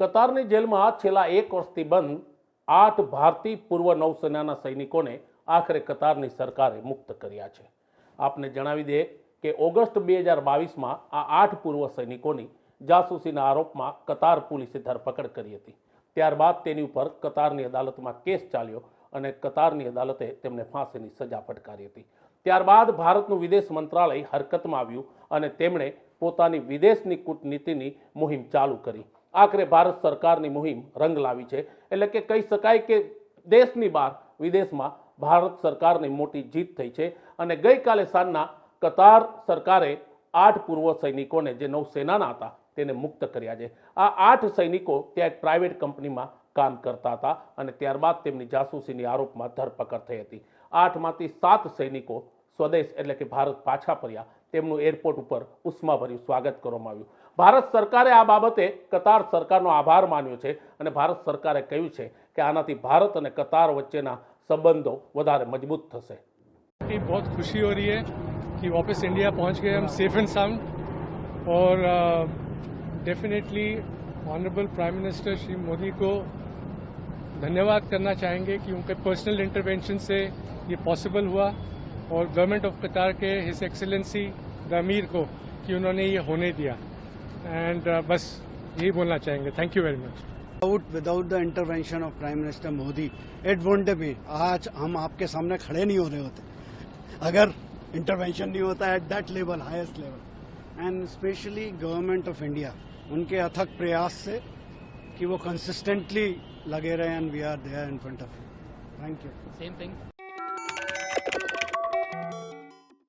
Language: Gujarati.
કતારની જેલમાં છેલ્લા એક વર્ષથી બંધ આઠ ભારતીય પૂર્વ નૌસેનાના સૈનિકોને આખરે કતારની સરકારે મુક્ત કર્યા છે આપને જણાવી દે કે ઓગસ્ટ બે હજાર બાવીસમાં આ આઠ પૂર્વ સૈનિકોની જાસૂસીના આરોપમાં કતાર પોલીસે ધરપકડ કરી હતી ત્યારબાદ તેની ઉપર કતારની અદાલતમાં કેસ ચાલ્યો અને કતારની અદાલતે તેમને ફાંસીની સજા ફટકારી હતી ત્યારબાદ ભારતનું વિદેશ મંત્રાલય હરકતમાં આવ્યું અને તેમણે પોતાની વિદેશની કૂટનીતિની મુહિમ ચાલુ કરી આખરે ભારત સરકારની મુહિમ રંગ લાવી છે એટલે કે કહી શકાય કે દેશની બહાર વિદેશમાં ભારત સરકારની મોટી જીત થઈ છે અને ગઈકાલે સાંજના કતાર સરકારે આઠ પૂર્વ સૈનિકોને જે નૌસેનાના હતા તેને મુક્ત કર્યા છે આ આઠ સૈનિકો ત્યાં એક પ્રાઇવેટ કંપનીમાં કામ કરતા હતા અને ત્યારબાદ તેમની જાસૂસીની આરોપમાં ધરપકડ થઈ હતી આઠમાંથી સાત સૈનિકો સ્વાદેશ એટલે કે ભારત પાછા પર્યા તેમનો એરપોર્ટ ઉપર ઉષ્માભરી સ્વાગત કરવામાં આવ્યું ભારત સરકારે આ બાબતે કતાર સરકારનો આભાર માન્યો છે અને ભારત સરકારે કહ્યું છે કે આનાથી ભારત અને કતાર વચ્ચેના સંબંધો વધારે મજબૂત થશે ટી બહુત ખુશી હો રહી હે કે વોપસ ઇન્ડિયા પહોંચ ગયે હમ safe and sound or definitely honourable prime minister Shri Modi કો ધન્યવાદ karna chahenge ki unke personal intervention se ye possible hua और गवर्नमेंट ऑफ कतार के हिस एक्सेलेंसी द अमीर को कि उन्होंने ये होने दिया एंड uh, बस यही बोलना चाहेंगे thank you very much without without the intervention of prime minister Modi it won't be आज हम आपके सामने खड़े नहीं हो रहे होते अगर इंटरवेंशन नहीं होता at that level highest level and specially government of India उनके अथक प्रयास से कि वो कंसिस्टेंटली लगे रहे and we are there in front of thank you same thing